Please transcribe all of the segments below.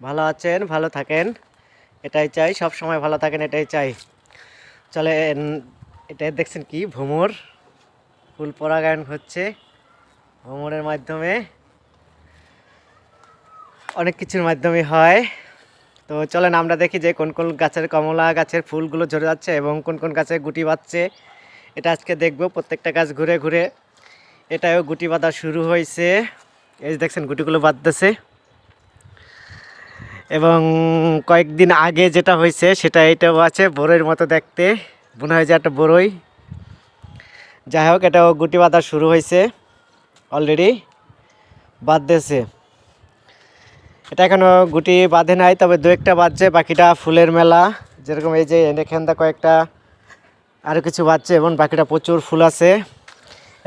ভালো আছেন? ভালো থাকেন। এটাই চাই। সব সময় ভালো থাকেন, এটাই চাই। চলে এটা দেখছেন কি? ভ্রমর। ফুল পরাগায়ন হচ্ছে ভ্রমরের মাধ্যমে। অনেক কিছুর মাধ্যমে হয়। তো চলেন, আমরা দেখি যে কোন কোন গাছের কমলা, গাছের ফুলগুলো ঝরে যাচ্ছে এবং কোন কোন গাছে গুটি বাঁধছে। এটা আজকে দেখব। প্রত্যেকটা গাছ ঘুরে ঘুরে এটাও গুটি বাঁধা শুরু হয়েছে। এই দেখছেন, গুটিগুলো বাঁধতেছে। এবং কয়েকদিন আগে যেটা হয়েছে, সেটা এটাও আছে বড়ইয়ের মতো দেখতে। মনে হয় যে একটা বড়ই যাই হোক, এটাও গুটি বাঁধা শুরু হয়েছে অলরেডি বাঁধতেছে এটা এখনও গুটি বাঁধে নাই, তবে দু একটা বাজছে, বাকিটা ফুলের মেলা। যেরকম এই যে এখানটা কয়েকটা আরও কিছু বাজছে, এবং বাকিটা প্রচুর ফুল আছে।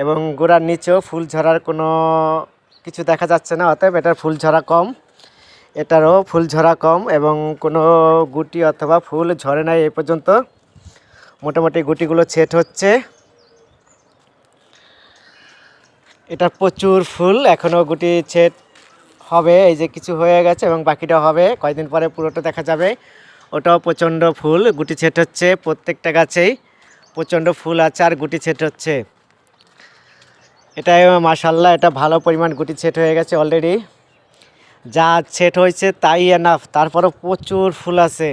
এবং গোড়ার নিচেও ফুল ঝরার কোনো কিছু দেখা যাচ্ছে না, অতএব এটার ফুল ঝরা কম। এটারও ফুল ঝরা কম এবং কোনো গুটি অথবা ফুল ঝরে নাই এই পর্যন্ত। মোটামুটি গুটিগুলো ছেট হচ্ছে। এটা প্রচুর ফুল এখনও গুটি ছেট হবে, এই যে কিছু হয়ে গেছে এবং বাকিটা হবে, কয়েকদিন পরে পুরোটা দেখা যাবে। ওটাও প্রচণ্ড ফুল, গুটি ছেট হচ্ছে প্রত্যেকটা গাছেই, প্রচণ্ড ফুল আছে আর গুটি ছেট হচ্ছে। এটাই মাসাল্লাহ এটা ভালো পরিমাণ গুটি ছেট হয়ে গেছে অলরেডি। যা ছেট হয়েছে তাই এনাফ তারপরও প্রচুর ফুল আছে।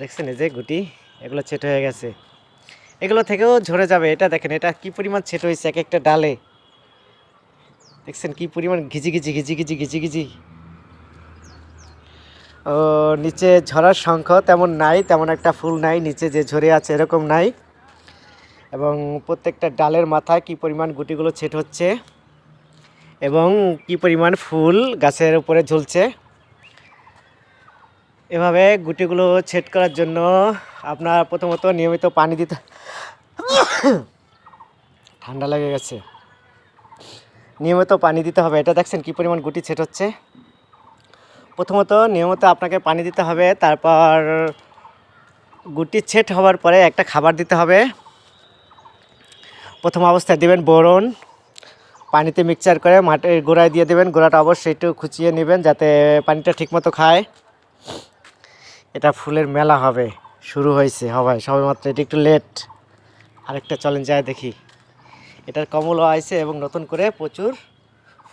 দেখছেন এই যে গুটি, এগুলো ছেট হয়ে গেছে। এগুলো থেকেও ঝরে যাবে। এটা দেখেন, এটা কি পরিমাণ ছেট হয়েছে এক একটা ডালে? দেখছেন কি পরিমাণ ঘিজি ঘিজি ঘিজি ঘিজি ঘিজি ঘিজি ও, নিচে ঝরার সংখ্যা তেমন নাই, তেমন একটা ফুল নাই, নিচে যে ঝরে আছে এরকম নাই। এবং প্রত্যেকটা ডালের মাথায় কি পরিমাণ গুটিগুলো ছেট হচ্ছে? এবং কি পরিমাণ ফুল গাছের উপরে ঝুলছে। এভাবে গুটিগুলো ছেট করার জন্য আপনার প্রথমত নিয়মিত পানি দিতে ঠান্ডা লেগে গেছে। নিয়মিত পানি দিতে হবে। এটা দেখছেন কি পরিমাণ গুটি ছেট হচ্ছে। প্রথমত নিয়মিত আপনাকে পানি দিতে হবে। তারপর গুটি ছেট হওয়ার পরে একটা খাবার দিতে হবে। প্রথম অবস্থায় দেবেন বোরন। পানিতে মিক্সচার করে মাটির গোড়ায় দিয়ে দেবেন। গোড়াটা অবশ্যই একটু খুচিয়ে নেবেন যাতে পানিটা ঠিকমতো খায়। এটা ফুলের মেলা হবে। শুরু হয়েছে। হবাই সবে মাত্র এটি একটু লেট আরেকটা চলেন যায় দেখি। এটার কমলও আছে এবং নতুন করে প্রচুর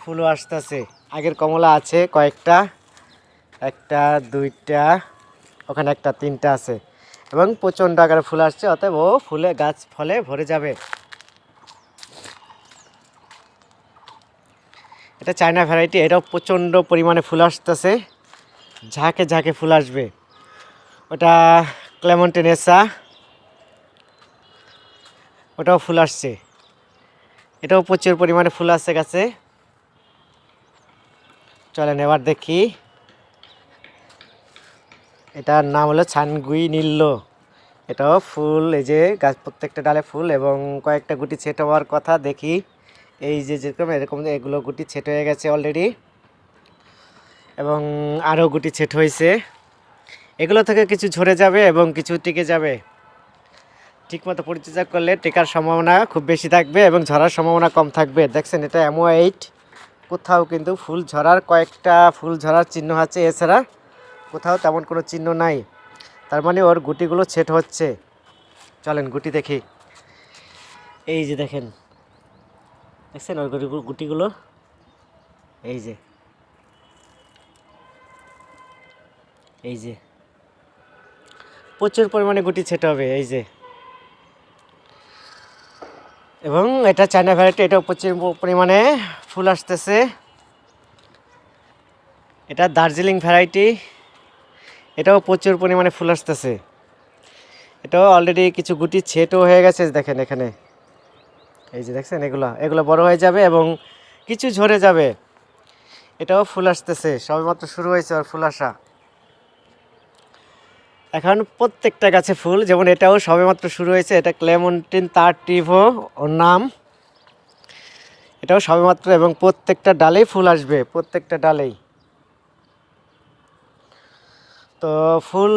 ফুলও আসতেছে। আগের কমলা আছে কয়েকটা, একটা, দুইটা, ওখানে একটা, তিনটা আছে। এবং প্রচণ্ড আকারে ফুল আসছে, অতএব ও ফুলে, গাছ, ফলে ভরে যাবে। এটা চায়না ভ্যারাইটি এটাও প্রচণ্ড পরিমাণে ফুল আসতেছে। ঝাঁকে ঝাঁকে ফুল আসবে। ওটা ক্লেমন্টেনেসা ওটাও ফুল আসছে। এটাও প্রচুর পরিমাণে ফুল আসছে গাছে। চলেন এবার দেখি। এটার নাম হলো ছানগুই নীল্য এটাও ফুল, এই যে গাছ প্রত্যেকটা ডালে ফুল এবং কয়েকটা গুটি ছেট হওয়ার কথা, দেখি। এই যে যেরকম, এরকম এগুলো গুটি ছেট হয়ে গেছে অলরেডি এবং আরও গুটি ছেট হয়েছে। এগুলো থেকে কিছু ঝরে যাবে এবং কিছু টিকে যাবে। ঠিকমতো পরিচর্যা করলে টেকার সম্ভাবনা খুব বেশি থাকবে এবং ঝরার সম্ভাবনা কম থাকবে। দেখছেন, এটা এমও এইট কোথাও কিন্তু ফুল ঝরার কয়েকটা ফুল ঝরার চিহ্ন আছে। এছাড়া কোথাও তেমন কোনো চিহ্ন নাই। তার মানে ওর গুটিগুলো ছেট হচ্ছে। চলেন, গুটি দেখি। এই যে দেখেন দেখছেন গুটি গুটিগুলো? এই যে। এই যে। প্রচুর পরিমাণে গুটি ছেটে হবে, এই যে। এবং এটা চায়না ভ্যারাইটি, এটাও প্রচুর পরিমাণে ফুল আসতেছে। এটা দার্জিলিং ভ্যারাইটি, এটাও প্রচুর পরিমাণে ফুল আসতেছে। এটাও অলরেডি কিছু গুটি ছেটও হয়ে গেছে, দেখেন এখানে। এই যে দেখছেন, এগুলো এগুলো বড় হয়ে যাবে এবং কিছু ঝরে যাবে। এটাও ফুল আসতেছে, সবেমাত্র শুরু হয়েছে আর ফুল আসা। এখন প্রত্যেকটা গাছে ফুল, যেমন এটাও সবেমাত্র শুরু হয়েছে, এটা ক্লেমন্টিন তার টিভো ওর নাম। এটাও সবেমাত্র এবং প্রত্যেকটা ডালেই ফুল আসবে, প্রত্যেকটা ডালেই। তো ফুল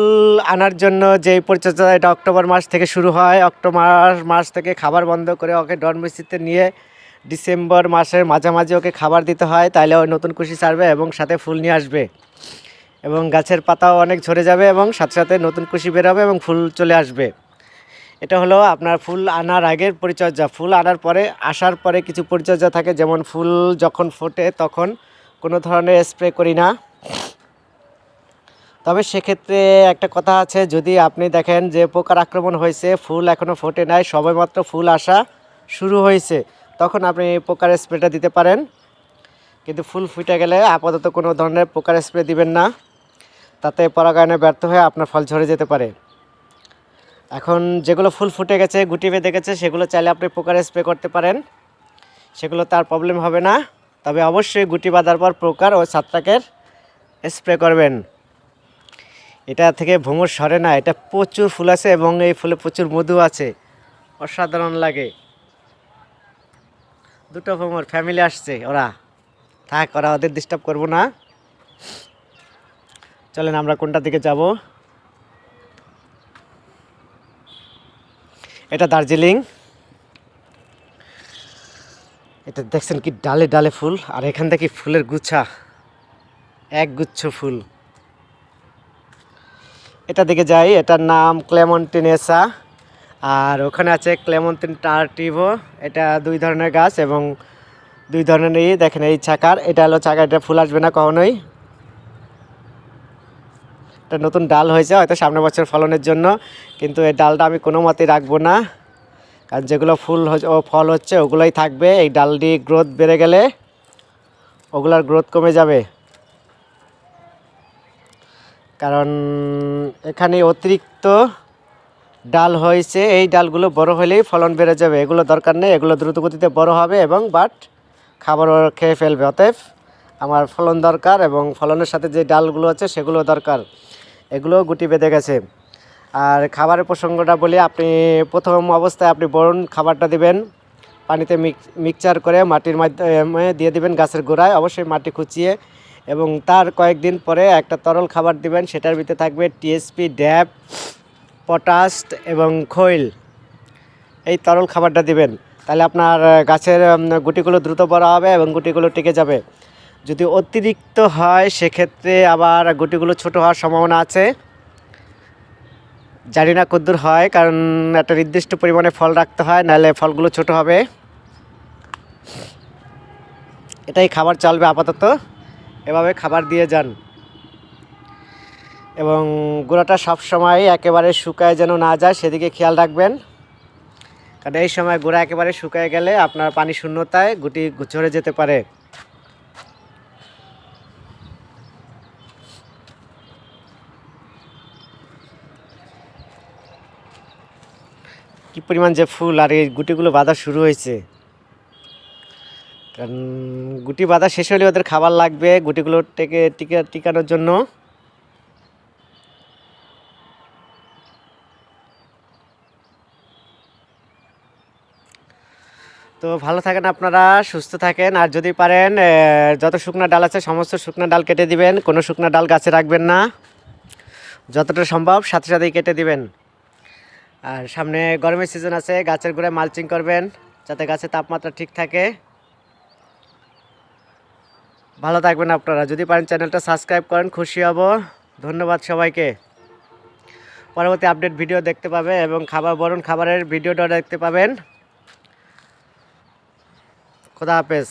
আনার জন্য যে পরিচর্যা এটা অক্টোবর মাস থেকে শুরু হয়। অক্টোবর মাস থেকে খাবার বন্ধ করে ওকে ডরমিসিতে নিয়ে ডিসেম্বর মাসের মাঝামাঝি ওকে খাবার দিতে হয়। তাহলে ওই নতুন কুশি ছাড়বে এবং সাথে ফুল নিয়ে আসবে। এবং গাছের পাতাও অনেক ঝরে যাবে এবং সাথে সাথে নতুন কুশি বেরোবে এবং ফুল চলে আসবে। এটা হলো আপনার ফুল আনার আগের পরিচর্যা। ফুল আনার পরে আসার পরে কিছু পরিচর্যা থাকে। যেমন ফুল যখন ফোটে তখন কোনো ধরনের স্প্রে করি না। তবে সেক্ষেত্রে একটা কথা আছে, যদি আপনি দেখেন যে পোকার আক্রমণ হয়েছে, ফুল এখনও ফোটে নাই, সবেমাত্র ফুল আসা শুরু হয়েছে, তখন আপনি পোকার স্প্রেটা দিতে পারেন। কিন্তু ফুল ফুটে গেলে আপাতত কোনো ধরনের পোকার স্প্রে দিবেন না, তাতে পরাগায়নে ব্যর্থ হয়ে আপনার ফল ঝরে যেতে পারে। এখন যেগুলো ফুল ফুটে গেছে, গুটি বেঁধে গেছে, সেগুলো চাইলে আপনি পোকার স্প্রে করতে পারেন। সেগুলো তার প্রবলেম হবে না, তবে অবশ্যই গুটি বাঁধার পর প্রকার ও ছাত্রাকের স্প্রে করবেন। এটা থেকে ভ্রমর সরে না, এটা প্রচুর ফুল আছে এবং এই ফুলে প্রচুর মধু আছে। অসাধারণ লাগে। দুটো ভ্রমর ফ্যামিলি আসছে, ওরা। থাক, ওরা ওদের ডিস্টার্ব করব না। চলেন, আমরা কোনটা দিকে যাব? এটা দার্জিলিং। এটা দেখছেন কি ডালে ডালে ফুল, আর এখান থেকে ফুলের গুচ্ছা। এক গুচ্ছ ফুল। এটা দিকে যাই, এটার নাম ক্লেমন্টিনেসা। আর ওখানে আছে ক্লেমন্টিন টার্টিভো। এটা দুই ধরনের গাছ এবং দুই ধরনেরই, দেখেন এই চাকার। এটা হলো চাকা, এটা ফুল আসবে না কখনোই। এটা নতুন ডাল হয়েছে, হয়তো সামনের বছর ফলনের জন্য, কিন্তু এই ডালটা আমি কোনো মতেই রাখব না। কারণ যেগুলো ফুল ও ফল হচ্ছে, ওগুলোই থাকবে। এই ডালটি গ্রোথ বেড়ে গেলে ওগুলার গ্রোথ কমে যাবে। কারণ এখানে অতিরিক্ত ডাল হয়েছে, এই ডালগুলো বড় হলেই ফলন বেড়ে যাবে। এগুলো দরকার নেই, এগুলো দ্রুত গতিতে বড় হবে এবং বাট খাবারও খেয়ে ফেলবে। অতএব আমার ফলন দরকার এবং ফলনের সাথে যে ডালগুলো আছে সেগুলো দরকার। এগুলো গুটি বেঁধে গেছে। আর খাবারের প্রসঙ্গটা বলি, আপনি প্রথম অবস্থায় আপনি বরুণ খাবারটা দিবেন। পানিতে মিক্সচার করে মাটির মাধ্যমে দিয়ে দিবেন গাছের গোড়ায়। অবশ্যই মাটি খুঁচিয়ে এবং তার কয়েকদিন পরে একটা তরল খাবার দিবেন, সেটার ভিতরে থাকবে টিএসপি ড্যাপ পটাস্ট এবং খৈল। এই তরল খাবারটা দিবেন। তাহলে আপনার গাছের গুটিগুলো দ্রুত বড় হবে এবং গুটিগুলো টিকে যাবে। যদি অতিরিক্ত হয়, সেক্ষেত্রে আবার গুটিগুলো ছোট হওয়ার সম্ভাবনা আছে। জানি না কদ্দূর হয়, কারণ একটা নির্দিষ্ট পরিমাণে ফল রাখতে হয়, নাহলে ফলগুলো ছোট হবে। এটাই খাবার চলবে আপাতত। এভাবে খাবার দিয়ে যান। এবং গোড়াটা সব সময় একেবারে শুকায় যেন না যায়, সেদিকে খেয়াল রাখবেন। কারণ এই সময় গোড়া একেবারে শুকায় গেলে আপনার পানি শূন্যতায় গুটি ঝরে যেতে পারে। কি পরিমাণ যে ফুল আর এই গুটিগুলো বাঁধা শুরু হয়েছে। কারণ গুটি বাঁধা শেষ হলে ওদের খাবার লাগবে গুটিগুলো টেকে, টিকা, টিকানোর জন্য। তো ভালো থাকেন আপনারা, সুস্থ থাকেন। আর যদি পারেন যত শুকনা ডাল আছে, সমস্ত শুকনা ডাল কেটে দিবেন। কোনো শুকনা ডাল গাছে রাখবেন না। যতটা সম্ভব সাথে সাথেই কেটে দিবেন। আর সামনে গরমের সিজন আছে, গাছের গোড়ায় মালচিং করবেন, যাতে গাছের তাপমাত্রা ঠিক থাকে। ভালো থাকবেন আপনারা। যদি পারেন চ্যানেলটা সাবস্ক্রাইব করেন, খুশি হব। ধন্যবাদ সবাইকে। পরবর্তী আপডেট ভিডিও দেখতে পাবে এবং খাবার বরণ খাবারের ভিডিওটা দেখতে পাবেন। খোদা হাফেজ।